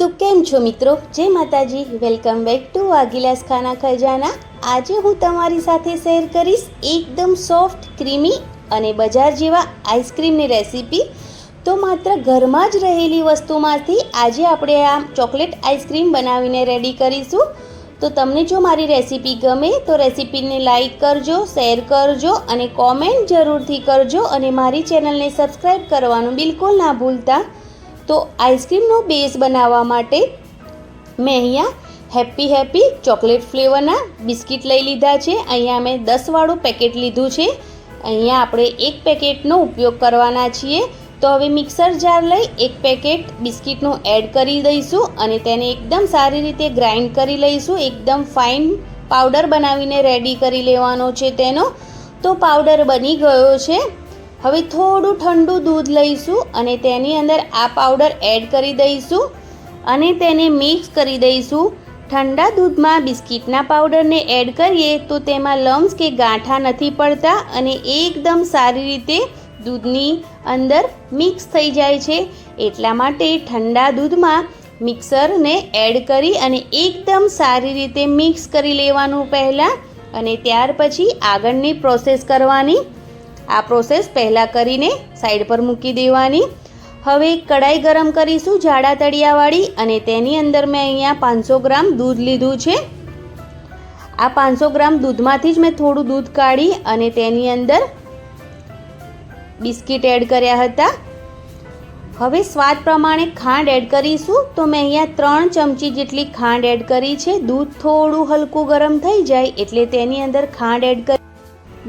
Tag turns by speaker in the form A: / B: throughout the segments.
A: તો કેમ છો મિત્રો? જય માતાજી. વેલકમ બેક ટુ વાઘીલાસ ખાના ખજાના. આજે હું તમારી સાથે શેર કરીશ એકદમ સોફ્ટ ક્રીમી અને બજાર જેવા આઈસ્ક્રીમની રેસીપી તો માત્ર ઘરમાં જ રહેલી વસ્તુમાંથી આજે આપણે આ ચોકલેટ આઈસ્ક્રીમ બનાવીને રેડી કરીશું. તો તમને જો મારી રેસીપી ગમે તો રેસીપીને લાઇક કરજો શેર કરજો અને કોમેન્ટ જરૂરથી કરજો અને મારી ચેનલને સબસ્ક્રાઈબ કરવાનું બિલકુલ ના ભૂલતા. તો આઈસ્ક્રીમનો બેઝ બનાવવા માટે મેં અહીંયા હેપી હેપી ચોકલેટ ફ્લેવરના બિસ્કિટ લઈ લીધા છે. અહીંયા મેં દસવાળું પેકેટ લીધું છે. અહીંયા આપણે એક પેકેટનો ઉપયોગ કરવાના છીએ. તો હવે મિક્સર જાર લઈ એક પેકેટ બિસ્કિટનું એડ કરી દઈશું અને તેને એકદમ સારી રીતે ગ્રાઇન્ડ કરી લઈશું. એકદમ ફાઇન પાવડર બનાવીને રેડી કરી લેવાનો છે તેનો. તો પાવડર બની ગયો છે. હવે થોડું ઠંડુ દૂધ લઈશું અને તેની અંદર આ પાવડર એડ કરી દઈશું અને તેને મિક્સ કરી દઈશું. ઠંડા દૂધમાં બિસ્કિટના પાવડરને એડ કરીએ તો તેમાં લમ્સ કે ગાંઠા નથી પડતા અને એકદમ સારી રીતે દૂધની અંદર મિક્સ થઈ જાય છે. એટલા માટે ઠંડા દૂધમાં મિક્સરને એડ કરી અને એકદમ સારી રીતે મિક્સ કરી લેવાનું પહેલાં અને ત્યાર પછી આગળની પ્રોસેસ કરવાની. આ પ્રોસેસ પહેલાં કરીને સાઈડ પર મૂકી દેવાની. હવે કડાઈ ગરમ કરીશું જાડા તળિયાવાળી અને તેની અંદર મેં અહીંયા પાંચસો ગ્રામ દૂધ લીધું છે. આ પાંચસો ગ્રામ દૂધમાંથી જ મેં થોડું દૂધ કાઢી અને તેની અંદર બિસ્કિટ એડ કર્યા હતા. હવે સ્વાદ પ્રમાણે ખાંડ એડ કરીશું તો મેં અહીંયા ત્રણ ચમચી જેટલી ખાંડ એડ કરી છે. દૂધ થોડું હલકું ગરમ થઈ જાય એટલે તેની અંદર ખાંડ એડ કરી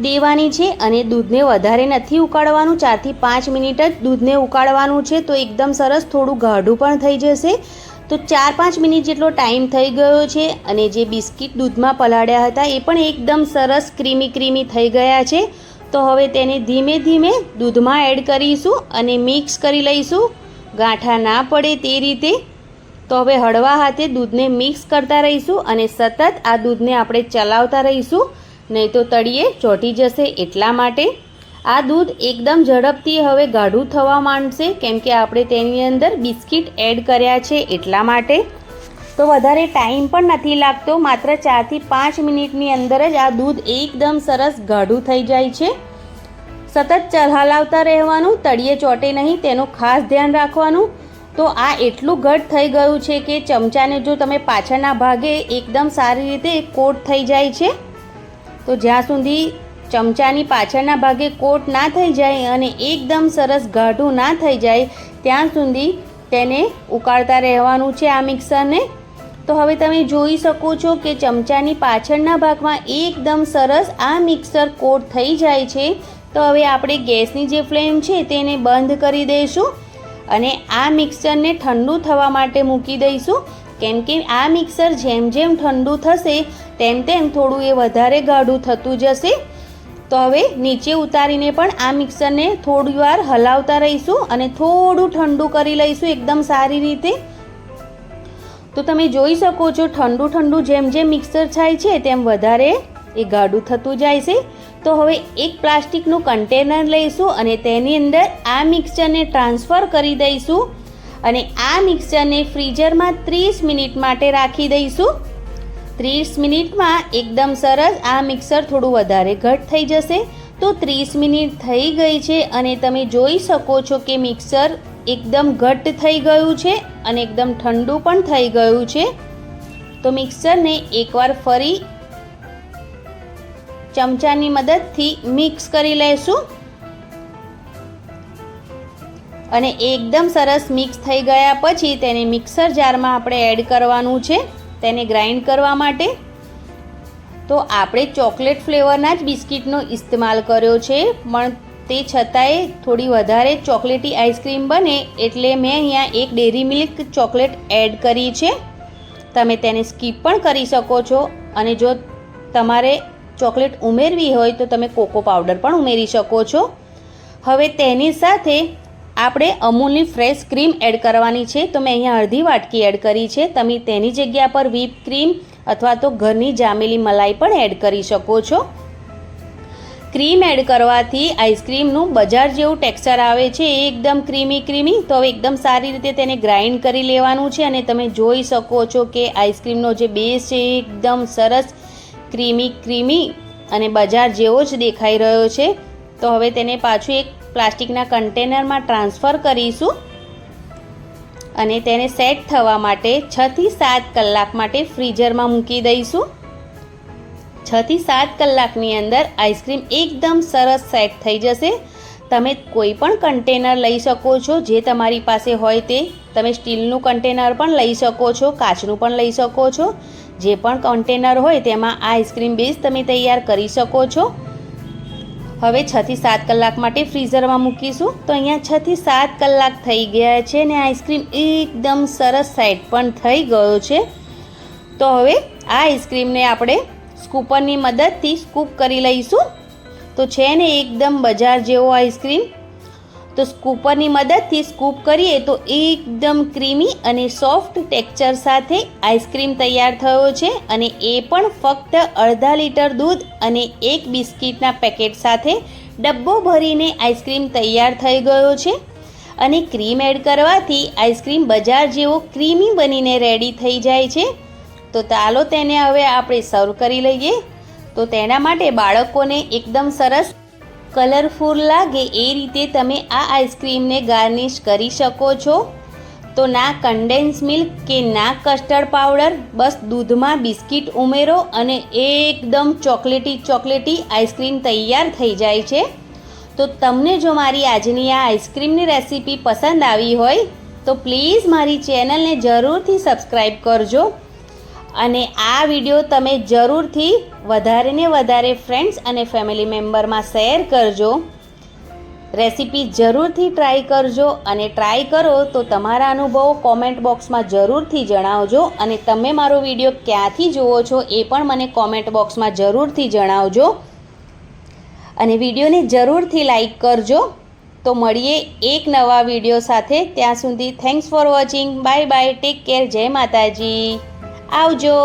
A: દેવાની છે અને દૂધને વધારે નથી ઉકાળવાનું. ચારથી પાંચ મિનિટ જ દૂધને ઉકાળવાનું છે. તો એકદમ સરસ થોડું ગાઢું પણ થઈ જશે. તો ચાર પાંચ મિનિટ જેટલો ટાઈમ થઈ ગયો છે અને જે બિસ્કિટ દૂધમાં પલાળ્યા હતા એ પણ એકદમ સરસ ક્રીમી ક્રીમી થઈ ગયા છે. તો હવે તેને ધીમે ધીમે દૂધમાં એડ કરીશું અને મિક્સ કરી લઈશું. ગાંઠા ના પડે તે રીતે. તો હવે હળવા હાથે દૂધને મિક્સ કરતા રહીશું અને સતત આ દૂધને આપણે ચલાવતા રહીશું. નહીં તો તળીએ ચોંટી જશે એટલા માટે. આ દૂધ એકદમ ઝડપથી હવે ગાઢું થવા માંડશે, કેમ કે આપણે તેની અંદર બિસ્કિટ એડ કર્યા છે એટલા માટે. તો વધારે ટાઈમ પણ નથી લાગતો, માત્ર ચારથી પાંચ મિનિટની અંદર જ આ દૂધ એકદમ સરસ ગાઢું થઈ જાય છે. સતત હલાવતા રહેવાનું, તળિયે ચોટે નહીં, તેનું ખાસ ધ્યાન રાખવાનું. તો આ એટલું ઘટ થઈ ગયું છે કે ચમચાને જો તમે પાછળના ભાગે એકદમ સારી રીતે કોટ થઈ જાય છે. તો જ્યાં સુધી ચમચાની પાછળના ભાગે કોટ ના થઈ જાય અને એકદમ સરસ ગાઢું ના થઈ જાય, ત્યાં સુધી તેને ઉકાળતા રહેવાનું છે આ મિક્સરને. તો હવે તમે જોઈ શકો છો કે ચમચાની પાછળના ભાગમાં એકદમ સરસ આ મિક્સર કોટ થઈ જાય છે. તો હવે આપણે ગેસની જે ફ્લેમ છે તેને બંધ કરી દઈશું અને આ મિક્સરને ઠંડુ થવા માટે મૂકી દઈશું. કેમ કે આ મિક્સર જેમ જેમ ઠંડુ થશે તેમ તેમ થોડું એ વધારે ગાઢું થતું જશે. તો હવે નીચે ઉતારીને પણ આ મિક્સરને થોડી વાર હલાવતા રહીશું અને થોડું ઠંડુ કરી લઈશું એકદમ સારી રીતે. તો તમે જોઈ શકો છો ઠંડુ ઠંડુ જેમ જેમ મિક્સર થાય છે તેમ વધારે એ ગાઢું થતું જાય છે. તો હવે એક પ્લાસ્ટિકનું કન્ટેનર લઈશું અને તેની અંદર આ મિક્સરને ટ્રાન્સફર કરી દઈશું. અને આ મિક્સરને ફ્રીઝરમાં ત્રીસ મિનિટ માટે રાખી દઈશું. ત્રીસ મિનિટમાં એકદમ સરસ આ મિક્સર થોડું વધારે ઘટ થઈ જશે. તો ત્રીસ મિનિટ થઈ ગઈ છે અને તમે જોઈ શકો છો કે મિક્સર એકદમ ઘટ્ટ થઈ ગયું છે અને એકદમ ઠંડુ પણ થઈ ગયું છે. તો મિક્સરને એકવાર ફરી ચમચાની મદદથી મિક્સ કરી લેશું. અને એકદમ સરસ મિક્સ થઈ ગયા પછી તેને મિક્સર જારમાં આપણે એડ કરવાનું છે. તેને ગ્રાઇન્ડ કરવા માટે. તો આપણે ચોકલેટ ફ્લેવરના જ બિસ્કિટનો ઇસ્તેમાલ કર્યો છે, પણ તે છતાંય થોડી વધારે ચોકલેટી આઈસ્ક્રીમ બને એટલે મેં અહીંયા એક ડેરી મિલ્ક ચોકલેટ એડ કરી છે. તમે તેને સ્કીપ પણ કરી શકો છો અને જો તમારે ચોકલેટ ઉમેરવી હોય તો તમે કોકો પાવડર પણ ઉમેરી શકો છો. હવે તેની સાથે આપણે અમૂલની ફ્રેશ ક્રીમ એડ કરવાની છે તો મેં અહીંયા અડધી વાટકી એડ કરી છે. તમે તેની જગ્યા પર વ્હીપ ક્રીમ અથવા તો ઘરની જામેલી મલાઈ પણ એડ કરી શકો છો. ક્રીમ એડ કરવાથી આઈસ્ક્રીમનું બજાર જેવું ટેક્સચર આવે છે. એ એકદમ ક્રીમી ક્રીમી તો હવે એકદમ સારી રીતે તેને ગ્રાઇન્ડ કરી લેવાનું છે અને તમે જોઈ શકો છો કે આઈસ્ક્રીમનો જે બેઝ છે એ એકદમ સરસ ક્રીમી ક્રીમી અને બજાર જેવો જ દેખાઈ રહ્યો છે. તો હવે તેને પાછું એક પ્લાસ્ટિકના કન્ટેનરમાં ટ્રાન્સફર કરીશું અને તેને સેટ થવા માટે છથી સાત કલાક માટે ફ્રીઝરમાં મૂકી દઈશું. છથી સાત કલાકની અંદર આઈસ્ક્રીમ એકદમ સરસ સેટ થઈ જશે. તમે કોઈ પણ કન્ટેનર લઈ શકો છો, જે તમારી પાસે હોય તે. તમે સ્ટીલનું કન્ટેનર પણ લઈ શકો છો, કાચનું પણ લઈ શકો છો. જે પણ કન્ટેનર હોય તેમાં આઈસ્ક્રીમ બેઝ તમે તૈયાર કરી શકો છો. હવે છથી સાત કલાક માટે ફ્રીઝરમાં મૂકીશું. તો અહીંયા છથી સાત કલાક થઈ ગયા છે ને આઈસ્ક્રીમ એકદમ સરસ સાઈડ પણ થઈ ગયો છે. તો હવે આ આઈસ્ક્રીમને આપણે સ્કૂપરની મદદથી સ્કૂપ કરી લઈશું. તો છે ને એકદમ બજાર જેવો આઈસ્ક્રીમ. તો સ્કૂપરની મદદથી સ્કૂપ કરીએ તો એકદમ ક્રીમી અને સોફ્ટ ટેક્સચર સાથે આઈસ્ક્રીમ તૈયાર થયો છે અને એ પણ ફક્ત અડધા લીટર દૂધ અને એક બિસ્કિટના પેકેટ સાથે ડબ્બો ભરીને આઈસ્ક્રીમ તૈયાર થઈ ગયો છે. અને ક્રીમ એડ કરવાથી આઈસ્ક્રીમ બજાર જેવો ક્રીમી બનીને રેડી થઈ જાય છે. તો ચાલો તેને હવે આપણે સર્વ કરી લઈએ. તો તેના માટે બાળકોને એકદમ સરસ કલરફુલ લાગે એ રીતે તમે આ આઈસ્ક્રીમને ગાર્નિશ કરી શકો છો. તો ના કન્ડેન્સ મિલ્ક કે ના કસ્ટર્ડ પાવડર, બસ દૂધમાં બિસ્કિટ ઉમેરો અને એકદમ ચોકલેટી ચોકલેટી આઈસ્ક્રીમ તૈયાર થઈ જાય છે. તો તમને જો મારી આજની આ આઈસ્ક્રીમની રેસીપી પસંદ આવી હોય, તો પ્લીઝ મારી ચેનલને જરૂરથી સબસ્ક્રાઈબ કરજો. અને આ વીડિયો તમે જરૂરથી વધારે ને વધારે ફ્રેન્ડ્સ અને ફેમિલી મેમ્બરમાં શેર કરજો. રેસીપી જરૂરથી ટ્રાય કરજો અને ટ્રાય કરો તો તમારા અનુભવો કોમેન્ટ બોક્સમાં જરૂરથી જણાવજો અને તમે મારો વીડિયો ક્યાંથી જુઓ છો એ પણ મને કોમેન્ટ બોક્સમાં જરૂરથી જણાવજો. અને વિડીયોને જરૂરથી લાઈક કરજો. તો મળીએ એક નવા વીડિયો સાથે. ત્યાં સુધી thanks for watching bye bye take care જય માતાજી. આવજો.